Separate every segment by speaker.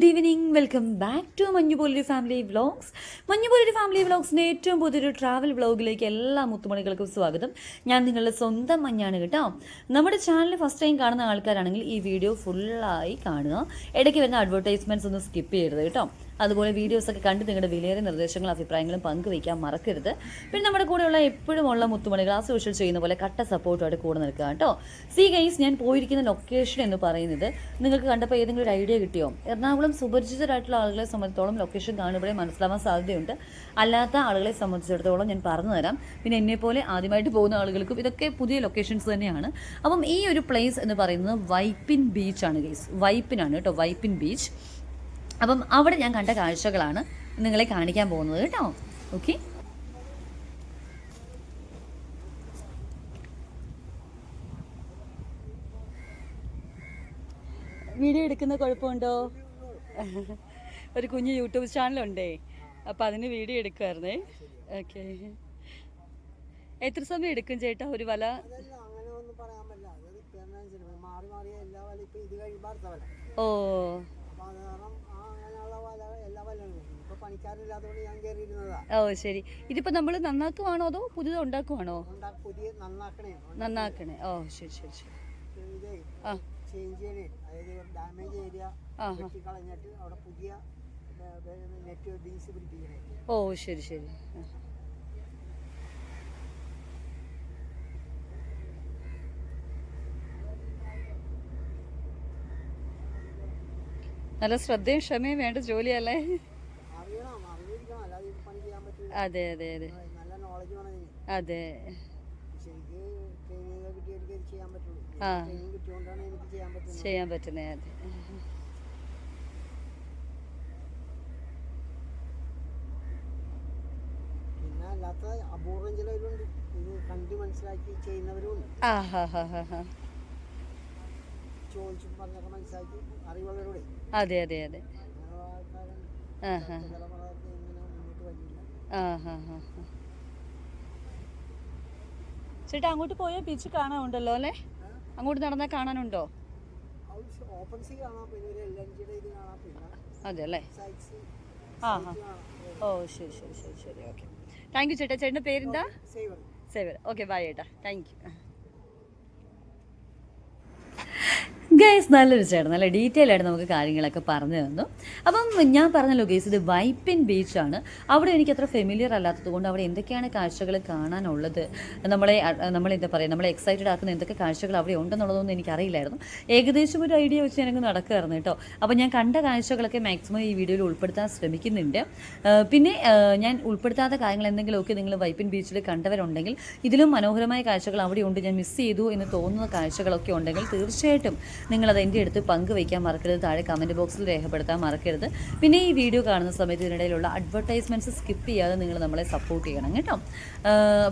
Speaker 1: Good evening welcome back to Manjupoloru family vlogs Manjupoloru ഫാമിലി വ്ളോഗ്സിന്റെ ഏറ്റവും പുതിയൊരു ട്രാവൽ വ്ളോഗിലേക്ക് എല്ലാ മുത്തുമണികൾക്കും സ്വാഗതം. ഞാൻ നിങ്ങളുടെ സ്വന്തം മഞ്ഞാണ് കേട്ടോ. നമ്മുടെ ചാനൽ ഫസ്റ്റ് ടൈം കാണുന്ന ആൾക്കാരാണെങ്കിൽ ഈ വീഡിയോ ഫുള്ളായി കാണുക. ഇടയ്ക്ക് വരുന്ന അഡ്വർടൈസ്മെന്റ്സ് ഒന്ന് സ്കിപ്പ് ചെയ്യരുത് കേട്ടോ. അതുപോലെ വീഡിയോസൊക്കെ കണ്ട് നിങ്ങളുടെ വിലയേറിയ നിർദ്ദേശങ്ങളും അഭിപ്രായങ്ങളും പങ്കുവയ്ക്കാൻ മറക്കരുത്. പിന്നെ നമ്മുടെ കൂടെയുള്ള എപ്പോഴും ഉള്ള മുത്തുമണികൾ ആ സോഷ്യൽ ചെയ്യുന്ന പോലെ കട്ട സപ്പോർട്ടുമായിട്ട് കൂടെ നിൽക്കുക കേട്ടോ. സി ഗൈസ് ഞാൻ പോയിരിക്കുന്ന ലൊക്കേഷൻ എന്ന് പറയുന്നത് നിങ്ങൾക്ക് കണ്ടപ്പോൾ ഏതെങ്കിലും ഒരു ഐഡിയ കിട്ടിയോ? എറണാകുളം സുപരിചിതരായിട്ടുള്ള ആളുകളെ സംബന്ധിച്ചിടത്തോളം ലൊക്കേഷൻ കാണുമ്പോഴേ മനസ്സിലാവാൻ സാധ്യതയുണ്ട്. അല്ലാത്ത ആളുകളെ സംബന്ധിച്ചിടത്തോളം ഞാൻ പറഞ്ഞു തരാം. പിന്നെ എന്നെപ്പോലെ ആദ്യമായിട്ട് പോകുന്ന ആളുകൾക്കും ഇതൊക്കെ പുതിയ ലൊക്കേഷൻസ് തന്നെയാണ്. അപ്പം ഈ ഒരു പ്ലേസ് എന്ന് പറയുന്നത് വൈപ്പിൻ ബീച്ചാണ് ഗൈസ് വൈപ്പിനാണ് കേട്ടോ വൈപ്പിൻ ബീച്ച് അപ്പം അവിടെ ഞാൻ കണ്ട കാഴ്ചകളാണ് നിങ്ങളെ കാണിക്കാൻ പോകുന്നത് കേട്ടോ. ഓക്കെ വീഡിയോ എടുക്കുന്ന കുഴപ്പമുണ്ടോ? ഒരു കുഞ്ഞ് യൂട്യൂബ് ചാനലുണ്ടേ. അപ്പം അതിന് വീഡിയോ എടുക്കുമായിരുന്നേ ഓക്കെ എത്ര സമയം എടുക്കും ചേട്ടാ ഒരു വല?
Speaker 2: അതല്ല
Speaker 1: ഓ ശരി. ഇതിപ്പോ നമ്മൾ നന്നാക്കുവാണോ അതോ പുതിയത് ഉണ്ടാക്കുവാണോ?
Speaker 2: നന്നാക്കണേ
Speaker 1: ഓ ശരി ശരി ശരി.
Speaker 2: ഇതേ
Speaker 1: ആ.
Speaker 2: ചേഞ്ച് ചെയ്യണേ. അതായത് ഡാമേജ് ഏരിയ
Speaker 1: ആ
Speaker 2: വെട്ടി കളഞ്ഞിട്ട് അവിടെ പുതിയ നെറ്റ് ബീസ് പിടിപ്പിക്കണേ.
Speaker 1: ഓ ശരി ശരി. നല്ല ശ്രദ്ധയും ക്ഷമയും വേണ്ട ജോലിയല്ലേ? അതെ അതെ അതെ.
Speaker 2: നല്ല നോളജ് വേണം
Speaker 1: അതെ.
Speaker 2: ശരിക്ക് ട്രെയിനിങ് ചെയ്യാൻ പറ്റുള്ളൂ.
Speaker 1: ആ.
Speaker 2: ട്രെയിനിങ് കിട്ടിയോണ്ടാണ് എനിക്ക് ചെയ്യാൻ പറ്റുന്നത്.
Speaker 1: ചെയ്യാൻ പറ്റുന്നേ അതെ.
Speaker 2: പിന്നെ അല്ലാത്ത അപൂർവം ചിലവരുണ്ട്. ഇത് കണ്ട് മനസ്സിലാക്കി ചെയ്യുന്നവരും ഉണ്ട്. പറഞ്ഞൊക്കെ അറിവുള്ളവരോടെ.
Speaker 1: അതെ അതെ അതെ.
Speaker 2: അങ്ങനെയുള്ള
Speaker 1: ആ ഹാ ഹാ ഹാ ചേട്ടാ അങ്ങോട്ട് പോയാൽ ബീച്ച് കാണാനുണ്ടല്ലോ അല്ലേ? അങ്ങോട്ട് നടന്നാൽ കാണാനുണ്ടോ? അതെ അല്ലേ ആ ഹാ ഓ ശരി ശരി ശരി ശരി ഓക്കെ. താങ്ക് യു ചേട്ടാ. ചേട്ടന്റെ പേരെന്താ?
Speaker 2: സേവർ.
Speaker 1: സേവർ. ഓക്കെ ബൈ ചേട്ടാ താങ്ക് യു ഗൈസ് നല്ലൊരു ചേട്ടൻ. നല്ല ഡീറ്റെയിൽ ആയിട്ട് നമുക്ക് കാര്യങ്ങളൊക്കെ പറഞ്ഞു തന്നു. അപ്പം ഞാൻ പറഞ്ഞല്ലോ ഗൈസ് ഇത് വൈപ്പിൻ ബീച്ചാണ്. അവിടെ എനിക്ക് അത്ര ഫെമിലിയർ അല്ലാത്തത് കൊണ്ട് അവിടെ എന്തൊക്കെയാണ് കാഴ്ചകൾ കാണാനുള്ളത്? നമ്മളെ നമ്മളെ എന്താ പറയുക നമ്മളെ എക്സൈറ്റഡ് ആക്കുന്ന എന്തൊക്കെ കാഴ്ചകൾ അവിടെ ഉണ്ടെന്നുള്ളതൊന്നും എനിക്കറിയില്ലായിരുന്നു. ഏകദേശം ഒരു ഐഡിയ വെച്ച് എനിക്ക് നടക്കുകയായിരുന്നു കേട്ടോ. അപ്പോൾ ഞാൻ കണ്ട കാഴ്ചകളൊക്കെ മാക്സിമം ഈ വീഡിയോയിൽ ഉൾപ്പെടുത്താൻ ശ്രമിക്കുന്നുണ്ട്. പിന്നെ ഞാൻ ഉൾപ്പെടുത്താത്ത കാര്യങ്ങൾ എന്തെങ്കിലുമൊക്കെ നിങ്ങൾ വൈപ്പിൻ ബീച്ചിൽ കണ്ടവരുണ്ടെങ്കിൽ ഇതിലും മനോഹരമായ കാഴ്ചകൾ അവിടെ ഉണ്ട്. ഞാൻ മിസ് ചെയ്തു എന്ന് തോന്നുന്ന കാഴ്ചകളൊക്കെ ഉണ്ടെങ്കിൽ തീർച്ചയായിട്ടും നിങ്ങളത് എന്റെ അടുത്ത് പങ്കുവയ്ക്കാൻ മറക്കരുത്. താഴെ കമന്റ് ബോക്സിൽ രേഖപ്പെടുത്താൻ മറക്കരുത്. പിന്നെ ഈ വീഡിയോ കാണുന്ന സമയത്ത് ഇതിനിടയിലുള്ള അഡ്വർടൈസ്മെന്റ്സ് സ്കിപ്പ് ചെയ്യാതെ നിങ്ങൾ നമ്മളെ സപ്പോർട്ട് ചെയ്യണം കേട്ടോ.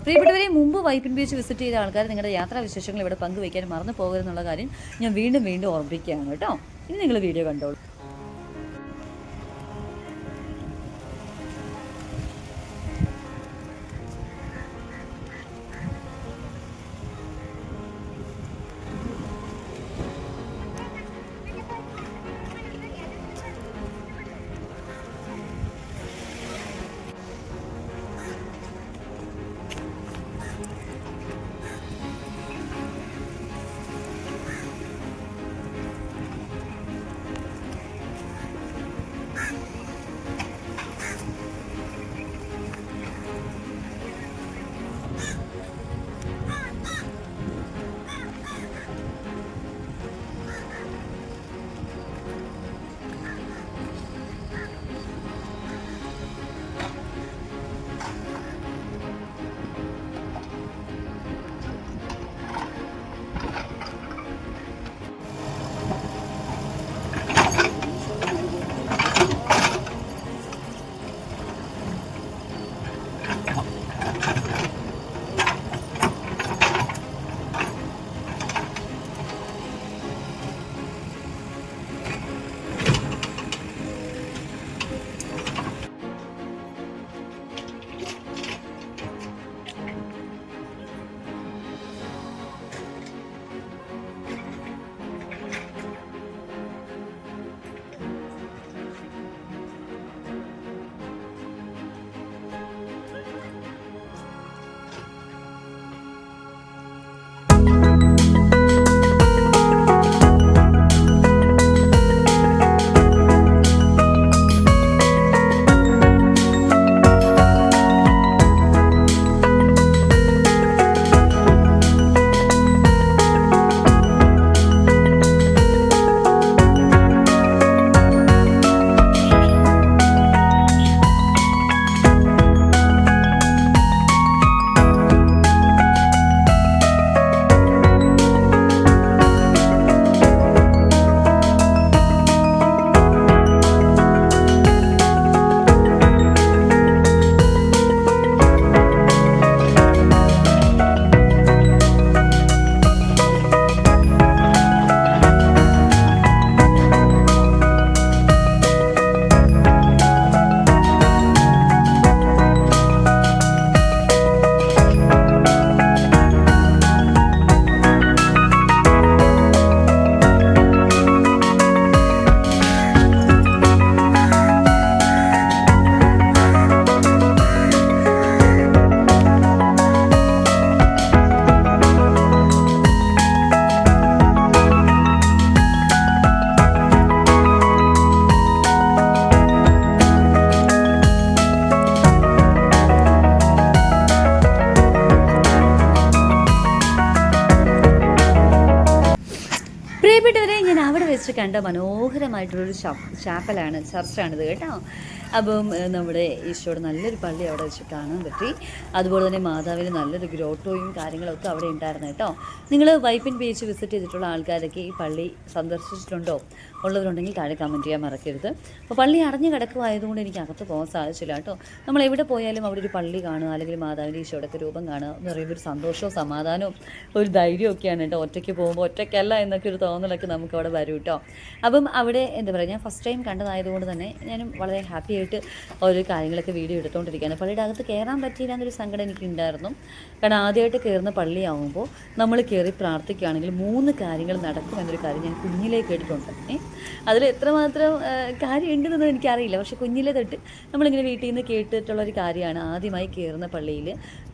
Speaker 1: പ്രിയപ്പെട്ടവരെ മുമ്പ് വൈപ്പിൻ ബീച്ച് വിസിറ്റ് ചെയ്ത ആൾക്കാർ നിങ്ങളുടെ യാത്രാ വിശേഷങ്ങൾ ഇവിടെ പങ്കുവയ്ക്കാൻ മറന്നു പോകരുതെന്നുള്ള കാര്യം ഞാൻ വീണ്ടും വീണ്ടും ഓർമ്മിക്കുകയാണ് കേട്ടോ. ഇനി നിങ്ങൾ വീഡിയോ കണ്ടോളൂ. കണ്ട മനോഹരമായിട്ടുള്ളൊരു ചാപ്പലാണ് ചർച്ചാണിത് കേട്ടോ. അപ്പം നമ്മുടെ ഈശോയുടെ നല്ലൊരു പള്ളി അവിടെ വെച്ച് കാണാൻ പറ്റി. അതുപോലെ തന്നെ മാതാവിന് നല്ലൊരു ഗ്രോട്ടോയും കാര്യങ്ങളൊക്കെ അവിടെ ഉണ്ടായിരുന്നു കേട്ടോ. നിങ്ങൾ വൈപ്പിൻ ബീച്ച് വിസിറ്റ് ചെയ്തിട്ടുള്ള ആൾക്കാരൊക്കെ ഈ പള്ളി സന്ദർശിച്ചിട്ടുണ്ടോ? ഉള്ളവരുണ്ടെങ്കിൽ താഴെ കമന്റ് ചെയ്യാൻ മറക്കരുത്. അപ്പോൾ പള്ളി അടഞ്ഞു കിടക്കുമായതുകൊണ്ട് എനിക്ക് അകത്ത് പോകാൻ സാധിച്ചില്ല കേട്ടോ. നമ്മൾ എവിടെ പോയാലും അവിടെ ഒരു പള്ളി കാണുക അല്ലെങ്കിൽ മാതാവിന്റെ ഈശോടൊക്കെ രൂപം കാണുക എന്ന് പറയുമ്പോൾ ഒരു സന്തോഷവും സമാധാനവും ഒരു ധൈര്യവും ഒക്കെയാണ് കേട്ടോ. ഒറ്റയ്ക്ക് പോകുമ്പോൾ ഒറ്റയ്ക്കല്ല എന്നൊക്കെ ഒരു തോന്നലൊക്കെ നമുക്ക് അവിടെ വരും കേട്ടോ. അപ്പം അവിടെ എന്താ പറയുക ഞാൻ ഫസ്റ്റ് ടൈം കണ്ടതായതുകൊണ്ട് തന്നെ ഞാനും വളരെ ഹാപ്പി ആയിട്ട് ഓരോ കാര്യങ്ങളൊക്കെ വീഡിയോ എടുത്തുകൊണ്ടിരിക്കുകയാണ്. പള്ളിയുടെ അകത്ത് കയറാൻ പറ്റിയില്ല എന്നൊരു സങ്കടം എനിക്കുണ്ടായിരുന്നു. കാരണം ആദ്യമായിട്ട് കയറുന്ന പള്ളിയാവുമ്പോൾ നമ്മൾ കയറി പ്രാർത്ഥിക്കുകയാണെങ്കിൽ മൂന്ന് കാര്യങ്ങൾ നടക്കും എന്നൊരു കാര്യം ഞാൻ കുഞ്ഞിലേ കേട്ടിട്ടുണ്ട്. ഏ? അതിൽ എത്രമാത്രം കാര്യമുണ്ടെന്നൊന്നും എനിക്കറിയില്ല. പക്ഷെ കുഞ്ഞിലെ തൊട്ട് നമ്മളിങ്ങനെ വീട്ടിൽ നിന്ന് കേട്ടിട്ടുള്ളൊരു കാര്യമാണ് ആദ്യമായി കയറുന്ന പള്ളിയിൽ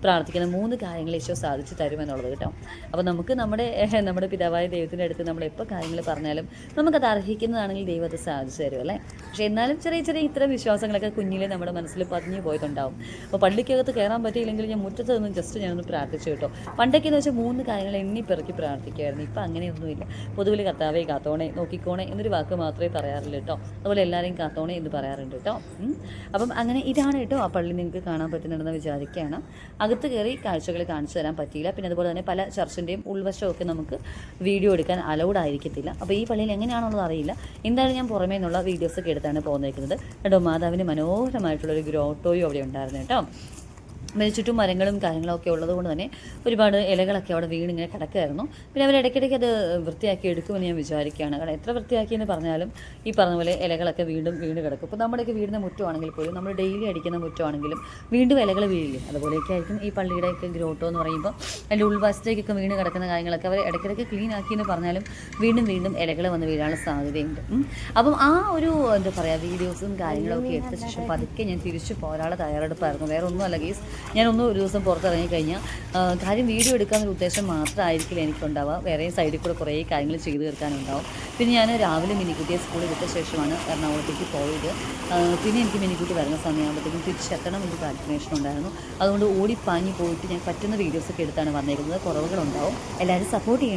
Speaker 1: പ്രാർത്ഥിക്കുന്ന മൂന്ന് കാര്യങ്ങൾ ഈശോ സാധിച്ചു തരുമെന്നുള്ളത് കേട്ടോ. അപ്പോൾ നമുക്ക് നമ്മുടെ നമ്മുടെ പിതാവായ ദൈവത്തിന്റെ അടുത്ത് നമ്മൾ എപ്പോൾ കാര്യങ്ങൾ പറഞ്ഞാലും നമുക്കത് അർഹിക്കുന്നതാണെങ്കിൽ ദൈവം അത് സാധിച്ചു തരും അല്ലേ? പക്ഷേ എന്നാലും ചെറിയ ചെറിയ ഇത്തരം വിശ്വാസങ്ങളൊക്കെ കുഞ്ഞിലെ നമ്മുടെ മനസ്സിൽ പതിഞ്ഞു പോയിട്ടുണ്ടാവും അപ്പോൾ പള്ളിക്കകത്ത് കയറാൻ പറ്റിയില്ലെങ്കിൽ ഞാൻ മുറ്റത്ത് നിന്ന് ജസ്റ്റ് ഞാനൊന്ന് പ്രാർത്ഥിച്ചു കേട്ടോ. പണ്ടൊക്കെ എന്ന് വെച്ചാൽ മൂന്ന് കാര്യങ്ങൾ എണ്ണിപ്പിറക്കി പെറുക്കി പ്രാർത്ഥിക്കുമായിരുന്നു. ഇപ്പം അങ്ങനെയൊന്നുമില്ല. പൊതുവിൽ കർത്താവെ കാത്തോണേ നോക്കിക്കോണേ എന്നൊരു വാക്ക് മാത്രമേ പറയാറുള്ളൂ കേട്ടോ. അതുപോലെ എല്ലാവരെയും കാത്തോണേ എന്ന് പറയാറുണ്ട് കേട്ടോ. അപ്പം അങ്ങനെ ഇതാണ് കേട്ടോ ആ പള്ളി നിങ്ങൾക്ക് കാണാൻ പറ്റുന്നുണ്ടെന്ന് വിചാരിക്കുകയാണ്. അകത്ത് കയറി കാഴ്ചകൾ കാണിച്ചു തരാൻ പറ്റിയില്ല. പിന്നെ അതുപോലെ തന്നെ പല ചർച്ചിന്റെയും ഉൾവശമൊക്കെ നമുക്ക് വീഡിയോ എടുക്കാൻ അലൗഡ് ആയിരിക്കത്തില്ല. അപ്പോൾ ഈ പള്ളിയിൽ എങ്ങനെയാണെന്നുള്ളത് അറിയില്ല. എന്തായാലും ഞാൻ പുറമേ നിന്നുള്ള വീഡിയോസൊക്കെ എടുത്താണ് പോകുന്നേക്കുന്നത് കേട്ടോ മാതാവിന് മനോഹരമായിട്ടുള്ളൊരു ഗ്രോട്ടോയും അവിടെ ഉണ്ടായിരുന്നു കേട്ടോ. ചുറ്റും മരങ്ങളും കാര്യങ്ങളൊക്കെ ഉള്ളതുകൊണ്ട് തന്നെ ഒരുപാട് ഇലകളൊക്കെ അവിടെ വീണിങ്ങനെ കിടക്കുമായിരുന്നു പിന്നെ അവർ ഇടയ്ക്കിടയ്ക്ക് അത് വൃത്തിയാക്കി എടുക്കുമെന്ന് ഞാൻ വിചാരിക്കുകയാണ്. കാരണം എത്ര വൃത്തിയാക്കിയെന്ന് പറഞ്ഞാലും ഈ പറഞ്ഞ പോലെ ഇലകളൊക്കെ വീണ്ടും വീണ് കിടക്കും. ഇപ്പോൾ നമ്മുടെയൊക്കെ വീടിന്റെ മുറ്റമാണെങ്കിൽ പോലും നമ്മൾ ഡെയിലി അടിക്കുന്ന മുറ്റമാണെങ്കിലും വീണ്ടും ഇലകൾ വീഴില്ല? അതുപോലെയൊക്കെ ആയിരിക്കും ഈ പള്ളിയുടെയൊക്കെ ഗ്രോട്ടോ എന്ന് പറയുമ്പോൾ അതിന്റെ ഉൾവശത്തേക്കൊക്കെ വീണ് കിടക്കുന്ന കാര്യങ്ങളൊക്കെ അവർ ഇടയ്ക്കിടയ്ക്ക് ക്ലീൻ ആക്കി എന്ന് പറഞ്ഞാലും വീണ്ടും വീണ്ടും ഇലകൾ വന്ന് വീഴാനുള്ള സാധ്യതയുണ്ട്. അപ്പം ആ ഒരു എന്താ പറയുക വീഡിയോസും കാര്യങ്ങളൊക്കെ എടുത്ത ശേഷം പതുക്കെ ഞാൻ തിരിച്ചു പോരാളെ തയ്യാറെടുപ്പായിരുന്നു. വേറെ ഒന്നുമല്ല ഗീസ്. ഞാനൊന്ന് ഒരു ദിവസം പുറത്തിറങ്ങി കഴിഞ്ഞാൽ കാര്യം വീഡിയോ എടുക്കാമെന്നൊരു ഉദ്ദേശം മാത്രമായിരിക്കില്ല എനിക്കുണ്ടാവുക. വേറെ സൈഡിൽ കൂടെ കുറേ കാര്യങ്ങൾ ചെയ്തു തീർക്കാനുണ്ടാവും. പിന്നെ ഞാൻ രാവിലെ മിനിക്കുട്ടിയെ സ്കൂളിൽ വിട്ട ശേഷമാണ് എറണാകുളത്തേക്ക് പോയത്. പിന്നെ എനിക്ക് മിനിക്കുട്ടി വരുന്ന സമയമാകുമ്പോഴത്തേക്കും തിരിച്ചെത്തണം എനിക്ക് കാൽക്കുലേഷൻ ഉണ്ടായിരുന്നു. അതുകൊണ്ട് ഓടിപ്പാഞ്ഞ് പോയിട്ട് ഞാൻ പറ്റുന്ന വീഡിയോസൊക്കെ എടുത്താണ് വന്നേക്കുന്നത്. കുറവുകളുണ്ടാവും. എല്ലാവരും സപ്പോർട്ട് ചെയ്യണം.